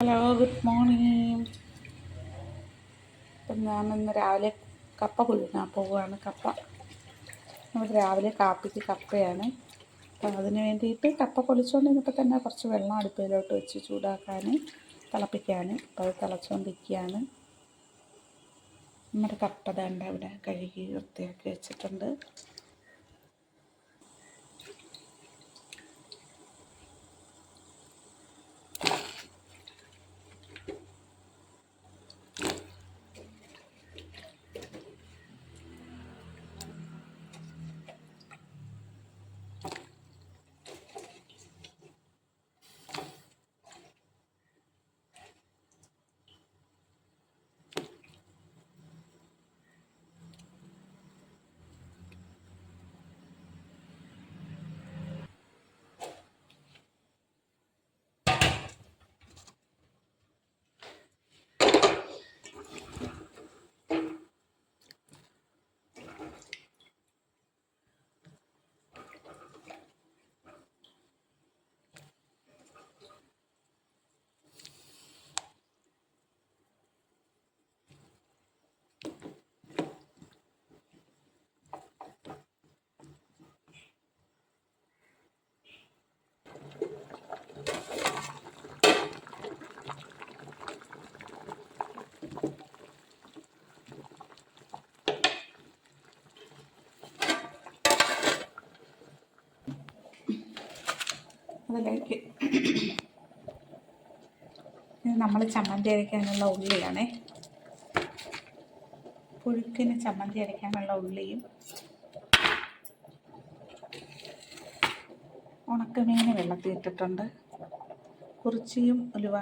Hello good morning അപ്പം ഞാൻ ഇന്ന് രാവിലെ കപ്പ പുഴുങ്ങാൻ പോവുകയാണ്. കപ്പ. നമ്മൾ രാവിലെ കാപ്പിക്ക് കപ്പയാണ്. അപ്പം അതിന് വേണ്ടിയിട്ട് കപ്പ പൊളിച്ചുകൊണ്ടിരുന്നപ്പോൾ തന്നെ കുറച്ച് വെള്ളം അടുപ്പിലോട്ട് വെച്ച് ചൂടാക്കാൻ തിളപ്പിക്കാൻ അപ്പോൾ അത് തിളച്ചുകൊണ്ടിരിക്കുകയാണ്. നമ്മുടെ കപ്പ ദണ്ട അവിടെ കഴുകി വൃത്തിയാക്കി വെച്ചിട്ടുണ്ട്. അതിലേക്ക് ഇത് നമ്മൾ ചമ്മന്തി അരയ്ക്കാനുള്ള ഉള്ളിയാണേ. പുഴുക്കിന് ചമ്മന്തി അരയ്ക്കാനുള്ള ഉള്ളിയും ഉണക്കമീൻ വെള്ളത്തിൽ ഇട്ടിട്ടുണ്ട്. കുറിച്ചിയും ഉലുവ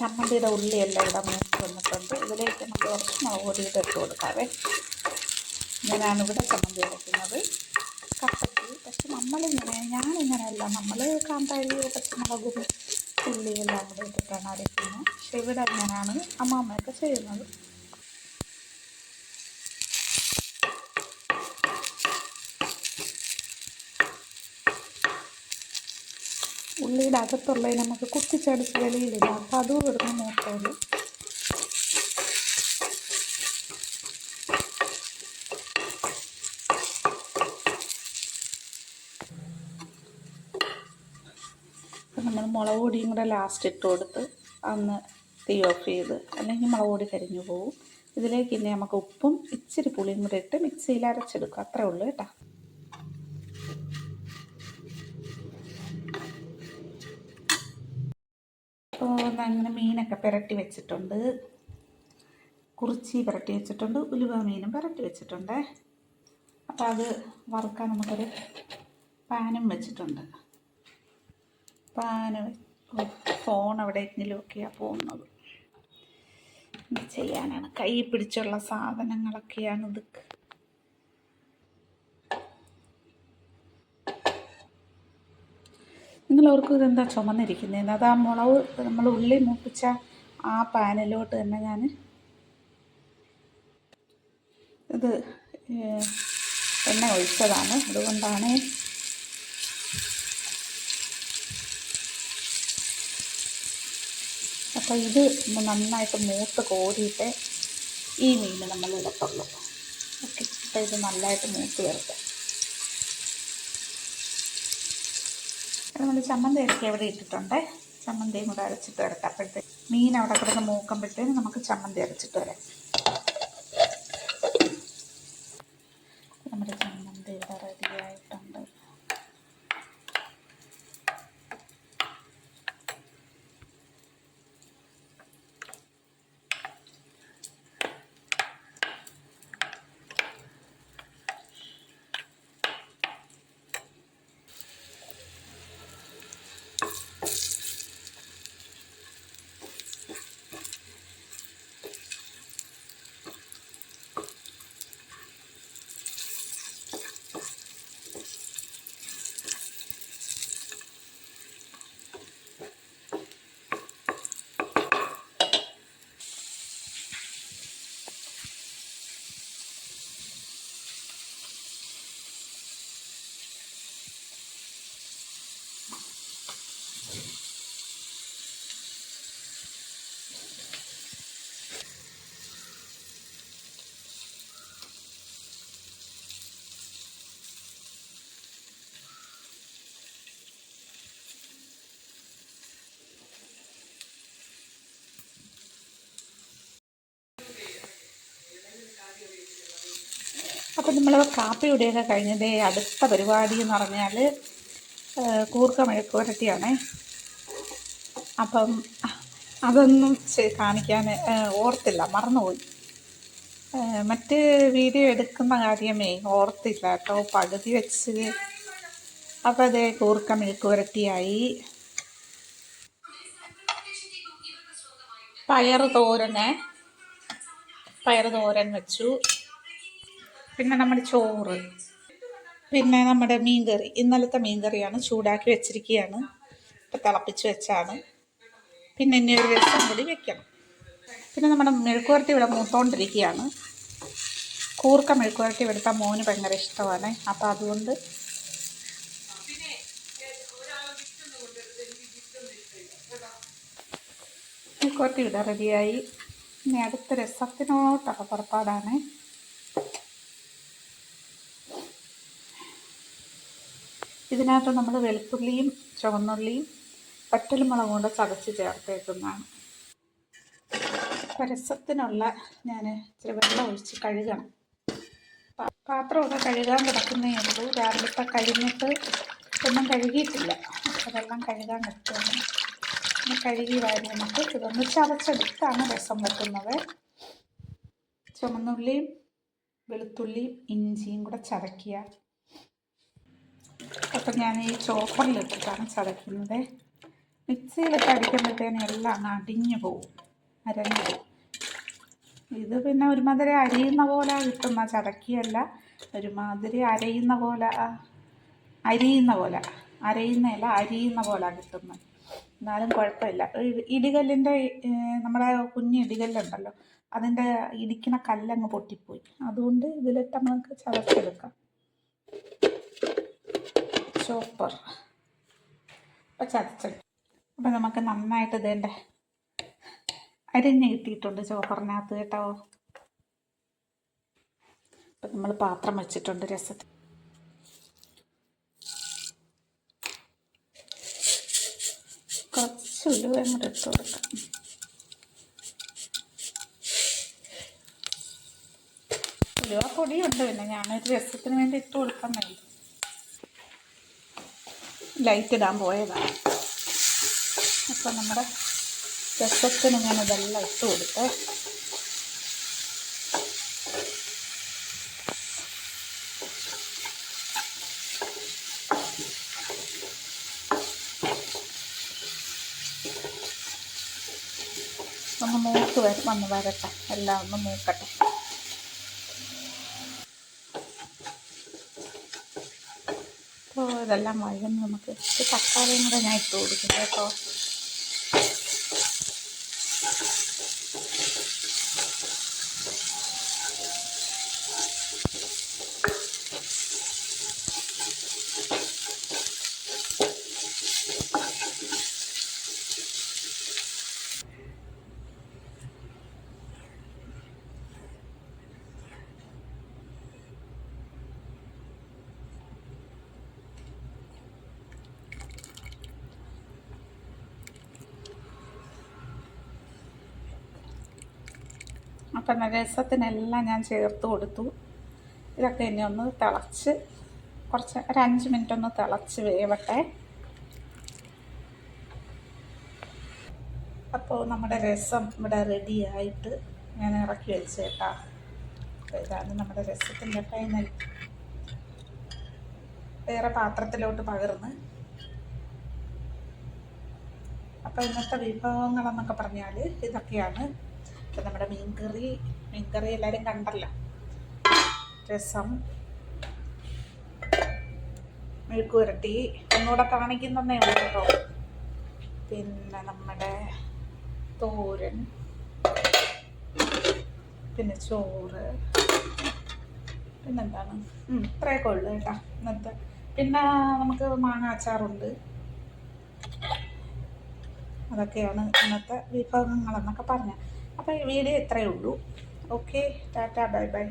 ചമ്മന്തിയുടെ ഉള്ളിയെല്ലാം ഇവിടെ മൂത്ത് വന്നിട്ടുണ്ട്. ഇതിലേക്ക് നമുക്ക് കുറച്ച് മുളക് പൊടി ഇട്ട് കൊടുക്കാവേ. ഇങ്ങനെയാണ് ഇവിടെ ചമ്മന്തി അരയ്ക്കുന്നത് കപ്പയ്ക്ക് പക്ഷെ നമ്മളിങ്ങനെ ഞാനിങ്ങനെയല്ല. നമ്മൾ കാന്താരി പച്ചമുളകും ഉള്ളിയെല്ലാം കൂടെ ഇട്ടിട്ടാണ് അരയ്ക്കുന്നത്. പക്ഷെ ഇവിടെ അങ്ങനെയാണ് അമ്മാമ്മയൊക്കെ ചെയ്യുന്നത്. ഉള്ളിയുടെ അകത്തുള്ളത് നമുക്ക് കുത്തിച്ചടിച്ച് വെളിയിലില്ല അപ്പം അതും ഇവിടുന്ന് മൂത്തോളൂ അപ്പം നമ്മൾ മുളക് പൊടിയും കൂടെ ലാസ്റ്റ് ഇട്ട് കൊടുത്ത് അന്ന് തീ ഓഫ് ചെയ്ത് അല്ലെങ്കിൽ മുളക് പൊടി കരിഞ്ഞു പോകും ഇതിലേക്ക് ഇനി നമുക്ക് ഉപ്പും ഇച്ചിരി പുളിയും കൂടെ ഇട്ട് മിക്സിയിൽ അരച്ചെടുക്കും. അത്രേ ഉള്ളൂ കേട്ടോ. അങ്ങനെ മീനൊക്കെ പുരട്ടി വെച്ചിട്ടുണ്ട്. കുറിച്ചി പുരട്ടി വെച്ചിട്ടുണ്ട്. ഉലുവ മീനും പുരട്ടി വെച്ചിട്ടുണ്ട്. അപ്പോൾ അത് വറുക്കാൻ നമുക്കൊരു പാനും വെച്ചിട്ടുണ്ട്. പാന് ഫോൺ എവിടെയെങ്കിലുമൊക്കെയാണ് പോകുന്നത്. ചെയ്യാനാണ്. കൈ പിടിച്ചുള്ള സാധനങ്ങളൊക്കെയാണ് ഇത് നിങ്ങളവർക്ക് ഇതെന്താ ചുമന്നിരിക്കുന്നതെന്ന്? അത് ആ മുളക് നമ്മൾ ഉള്ളി മൂപ്പിച്ച ആ പാനിലോട്ട് തന്നെ ഞാൻ ഇത് എണ്ണ ഒഴിച്ചതാണ്. അതുകൊണ്ടാണ് അപ്പോൾ ഇത് നന്നായിട്ട് മൂത്ത് കോരിയിട്ട് ഈ മീൻ നമ്മൾ ഇടത്തുള്ളൂ. ഓക്കെ. അപ്പോൾ ഇത് നന്നായിട്ട് മൂത്ത് വരട്ടെ. നമ്മൾ ചമ്മന്തി ഇറക്കി അവിടെ ഇട്ടിട്ടുണ്ട്. ചമ്മന്തിയും കൂടെ അരച്ചിട്ട് വരട്ടെ. അപ്പോഴത്തെ മീൻ അവിടെ കിടന്ന് മൂക്കുമ്പോഴത്തേന് നമുക്ക് ചമ്മന്തി അരച്ചിട്ട് വരാം. നമ്മുടെ അപ്പം നമ്മൾ കാപ്പി കുടിയൊക്കെ കഴിഞ്ഞത് അടുത്ത പരിപാടി എന്ന് പറഞ്ഞാൽ കൂർക്ക മെഴുക്കുവരട്ടിയാണേ അപ്പം അതൊന്നും കാണിക്കാൻ ഓർത്തില്ല മറന്നുപോയി. മറ്റ് വീഡിയോ എടുക്കുന്ന കാര്യമേ ഓർത്തില്ല കേട്ടോ. പകുതി വെച്ച് അപ്പോൾ അതേ കൂർക്ക മെഴുക്കുവരട്ടിയായി. പയർ തോരന്. പയർ തോരൻ വെച്ചു. പിന്നെ നമ്മുടെ ചോറ്. പിന്നെ നമ്മുടെ മീൻകറി. ഇന്നലത്തെ മീൻകറിയാണ് ചൂടാക്കി വെച്ചിരിക്കുകയാണ് ഇപ്പം തിളപ്പിച്ച് വെച്ചാണ്. പിന്നെ ഇനി ഒരു രസം കൂടി വെക്കണം. പിന്നെ നമ്മുടെ മെഴുക്കുവരട്ടി ഇവിടെ മൂത്തോണ്ടിരിക്കുകയാണ് കൂർക്ക മെഴുക്കുവരട്ടി ഇവിടുത്തെ മോന് ഭയങ്കര ഇഷ്ടമാണ്. അപ്പം അതുകൊണ്ട് മെഴുക്കുവരട്ടി ഇവിടെ റെഡിയായി ഇനി അടുത്ത രസത്തിനോട്ടൊക്കെ പുറപ്പാടാണ്. ഇതിനകത്ത് നമ്മൾ വെളുത്തുള്ളിയും ചുവന്നുള്ളിയും പറ്റൽമുളകും കൊണ്ട് ചതച്ച് ചേർത്തേക്കുന്നതാണ്. പരസ്യത്തിനുള്ള ഞാൻ ഇച്ചിരി വെള്ളം ഒഴിച്ച് കഴുകണം. പാത്രമൊക്കെ കഴുകാൻ കിടക്കുന്നേ ഉള്ളൂ രാവിലത്തെ കഴിഞ്ഞിട്ട് ഒന്നും കഴുകിയിട്ടില്ല. അതെല്ലാം കഴുകാൻ കിട്ടുന്നു കഴുകി വാരി നമുക്ക് ഇതൊന്ന് ചതച്ചെടുത്താണ് രസം വെക്കുന്നത്. ചുമന്നുള്ളിയും വെളുത്തുള്ളിയും ഇഞ്ചിയും കൂടെ ചതയ്ക്കുക അപ്പം ഞാൻ ഈ ചോപ്പറിലിട്ടിട്ടാണ് ചതയ്ക്കുന്നത്. മിക്സിയിലിട്ട് അടിക്കുമ്പോഴത്തേനും എല്ലാം അങ്ങ് അടിഞ്ഞു പോവും അരഞ്ഞു പോവും. ഇത് പിന്നെ ഒരുമാതിരി അരിയുന്ന പോലെ കിട്ടുന്ന ചതക്കിയല്ല ഒരുമാതിരി അരയുന്ന പോലെ അരിയുന്ന പോലെ അരയുന്നതല്ല അരിയുന്ന പോലെ കിട്ടുന്നത്. എന്നാലും കുഴപ്പമില്ല. ഇടികല്ലിന്റെ നമ്മുടെ കുഞ്ഞ് ഇടികല്ലുണ്ടല്ലോ അതിന്റെ ഇടിക്കുന്ന കല്ലങ്ങ് പൊട്ടിപ്പോയി. അതുകൊണ്ട് ഇതിലിട്ട് നമുക്ക് ചതച്ചെടുക്കാം. ചോപ്പർ അപ്പം ചതച്ചെടുക്കും അപ്പം നമുക്ക് നന്നായിട്ട് ഇതേണ്ടേ അരിഞ്ഞ് കിട്ടിയിട്ടുണ്ട് ചോപ്പറിനകത്ത് കേട്ടോ. അപ്പം നമ്മൾ പാത്രം വെച്ചിട്ടുണ്ട് രസത്തിൽ. കുറച്ച് ഉലുവ അങ്ങോട്ട് ഇട്ട് കൊടുക്കാം. ഉലുവ പൊടിയുണ്ട് പിന്നെ ഞാനൊരു രസത്തിന് വേണ്ടി ഇട്ട് കൊടുക്കുന്നേ ലൈറ്റ് ഇടാൻ പോയതാണ്. അപ്പം നമ്മുടെ രസത്തിന് ഞാൻ ഇതെല്ലാം ഇട്ട് കൊടുത്തേ. ഒന്ന് മൂക്ക് വന്ന് വരട്ടെ. എല്ലാം ഒന്ന് മൂക്കട്ടെ അപ്പോൾ ഇതെല്ലാം വഴന്ന് നമുക്ക് തക്കാളിയും കൂടെ ഞാൻ ഇട്ട് കൊടുക്കും കേട്ടോ. അപ്പം രസത്തിനെല്ലാം ഞാൻ ചേർത്ത് കൊടുത്തു. ഇതൊക്കെ ഇനി ഒന്ന് തിളച്ച് കുറച്ച് ഒരു അഞ്ച് മിനിറ്റ് ഒന്ന് തിളച്ച് വേവട്ടെ. അപ്പോൾ നമ്മുടെ രസം ഇവിടെ റെഡി ആയിട്ട് ഞാൻ ഇറക്കി വെച്ചേക്കാം അപ്പോൾ ഇതാണ് നമ്മുടെ രസത്തിന്റെ ഫൈനൽ വേറെ പാത്രത്തിലോട്ട് പകർന്ന്. അപ്പോൾ ഇന്നത്തെ വിഭവങ്ങളെന്നൊക്കെ പറഞ്ഞാൽ ഇതൊക്കെയാണ്. ഇപ്പം നമ്മുടെ മീൻകറി മീൻകറി എല്ലാവരും കണ്ടല്ലോ. രസം. മെഴുക്കുവരട്ടി ഒന്നുകൂടെ കാണിക്കുന്നതേ ഉള്ളൂ കേട്ടോ. പിന്നെ നമ്മുടെ തോരൻ. പിന്നെ ചോറ്. പിന്നെന്താണ്? ഇത്രയൊക്കെ ഉള്ളു കേട്ടോ ഇന്നത്തെ. പിന്നെ നമുക്ക് മാങ്ങ അച്ചാറുണ്ട്. അതൊക്കെയാണ് ഇന്നത്തെ വിഭവങ്ങളെന്നൊക്കെ പറഞ്ഞത്. അപ്പോൾ ഈ വീഡിയോ ഇത്രയേ ഉള്ളൂ. Okay tata bye bye.